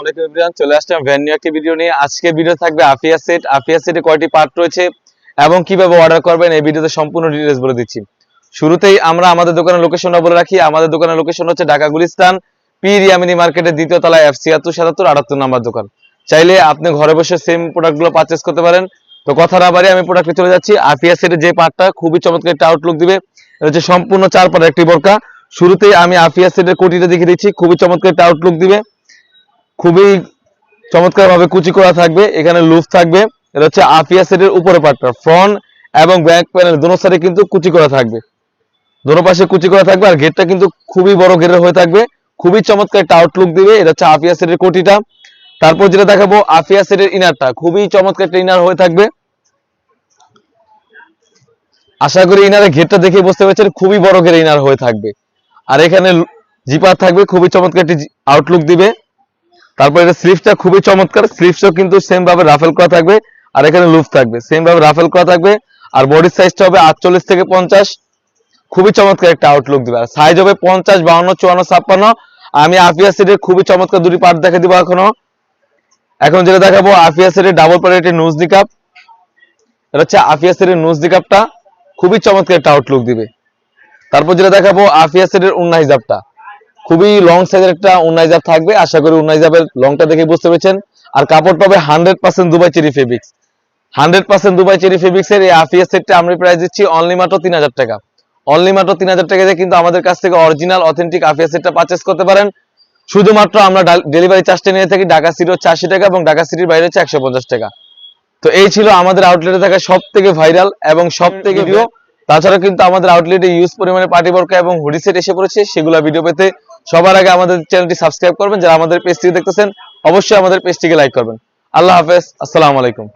আলাইকুম এভরিওয়ান, চলে আসলাম একটি ভিডিও নিয়ে। আজকে ভিডিও থাকবে আফিয়া সেট আফিয়া সেটে কয়টি পার্ট রয়েছে এবং কীভাবে অর্ডার করবেন, এই ভিডিওতে সম্পূর্ণ ডিটেলস বলে দিচ্ছি। শুরুতেই আমরা আমাদের দোকানের লোকেশনটা বলে রাখি। আমাদের দোকানের লোকেশন হচ্ছে ঢাকা গুলিস্তান মার্কেটের দ্বিতীয় তলায় এফ সাতাত্তর, আটাত্তর নাম্বার দোকান। চাইলে আপনি ঘরে বসে সেম প্রোডাক্টগুলো পারচেস করতে পারেন। তো কথা না বাড়ি আমি প্রোডাক্টে চলে যাচ্ছি। আফিয়া সেটের যে পার্টটা খুবই চমৎকার একটা আউটলুক দিবে। হচ্ছে সম্পূর্ণ চার পাটের একটি বরকা। শুরুতেই আমি আফিয়া সেটের কোটিটা দেখিয়ে দিচ্ছি। খুবই চমৎকার একটা আউটলুক দিবে। খুবই চমৎকার ভাবে কুচি করা থাকবে, এখানে লুফ থাকবে। এটা হচ্ছে আফিয়া সেটের উপরে পার্টটা ফ্রন্ট এবং ব্যাক প্যানেল দোনো সাইডে কিন্তু কুচি করা থাকবে। দোনো পাশে কুচি করা থাকবে আর গেটটা কিন্তু খুবই বড় গেটের হয়ে থাকবে। খুবই চমৎকার একটা আউটলুক দিবে, এটা হচ্ছে আফিয়া সেটের কোটিটা। তারপর যেটা দেখাবো, আফিয়া সেটের ইনারটা খুবই চমৎকার একটা ইনার হয়ে থাকবে। আশা করি ইনারের ঘেরটা দেখে বুঝতে পারছেন, খুবই বড় ঘের ইনার হয়ে থাকবে। আর এখানে জিপার থাকবে, খুবই চমৎকার একটি আউটলুক দিবে। তারপর এটা স্লিপসটা খুবই চমৎকার। স্লিপসও কিন্তু সেম ভাবে রাফেল করা থাকবে আর এখানে লুফ থাকবে। সেম ভাবে রাফেল করা থাকবে আর বডির সাইজটা হবে আটচল্লিশ থেকে পঞ্চাশ। খুবই চমৎকার একটা আউটলুক দিবে। আর সাইজ হবে পঞ্চাশ, বাউন্ন, চুয়ান্ন, ছাপ্পান্ন। আমি আফিয়া সেটের খুবই চমৎকার দুটি পার্ট দেখে দিব এখনও। এখন যেটা দেখাবো আফিয়া সেটের ডাবল প্যারেটের নুজ নিকাপ এটা হচ্ছে আফিয়া সেটের নুজ নিকাপটা খুবই চমৎকার একটা আউটলুক দিবে। তারপর যেটা দেখাবো আফিয়া সেটের উন্না হিজাবটা খুবই লং সাইজের একটা উন্না হিজাব থাকবে। আশা করি উন্না হিজাবের লংটা দেখে বুঝতে পেরেছেন। আর কাপড়টা হবে hundred percent Dubai cherry fabrics hundred percent Dubai cherry fabrics এর এই আফিয়া সেটটা আমরা প্রাইস দিচ্ছি অনলি মাত্র তিন হাজার টাকা। অনলি মাত্র তিন হাজার টাকা দিয়ে কিন্তু আমাদের কাছ থেকে অরিজিনাল অথেন্টিক আফিয়া সেটটা পারচেস করতে পারেন। শুধুমাত্র আমরা ডেলিভারি চার্জটা নিয়ে থাকি ঢাকা সিটি হচ্ছে আশি টাকা এবং ঢাকা সিটির বাইরে হচ্ছে একশো পঞ্চাশ টাকা। তো এই ছিল আমাদের আউটলেটে থাকা সব থেকে ভাইরাল এবং সব থেকে ভিডিও তাছাড়া কিন্তু আমাদের আউটলেটে ইউজ পরিমাণে পার্টি বর্কা এবং হুডি সেট এসে পড়েছে। সেগুলো ভিডিও পেতে সবার আগে আমাদের চ্যানেলটি সাবস্ক্রাইব করবেন, যারা আমাদের পেজটি দেখতেছেন, অবশ্যই আমাদের পেজটিকে লাইক করবেন। আল্লাহ হাফেজ, আসসালামু আলাইকুম।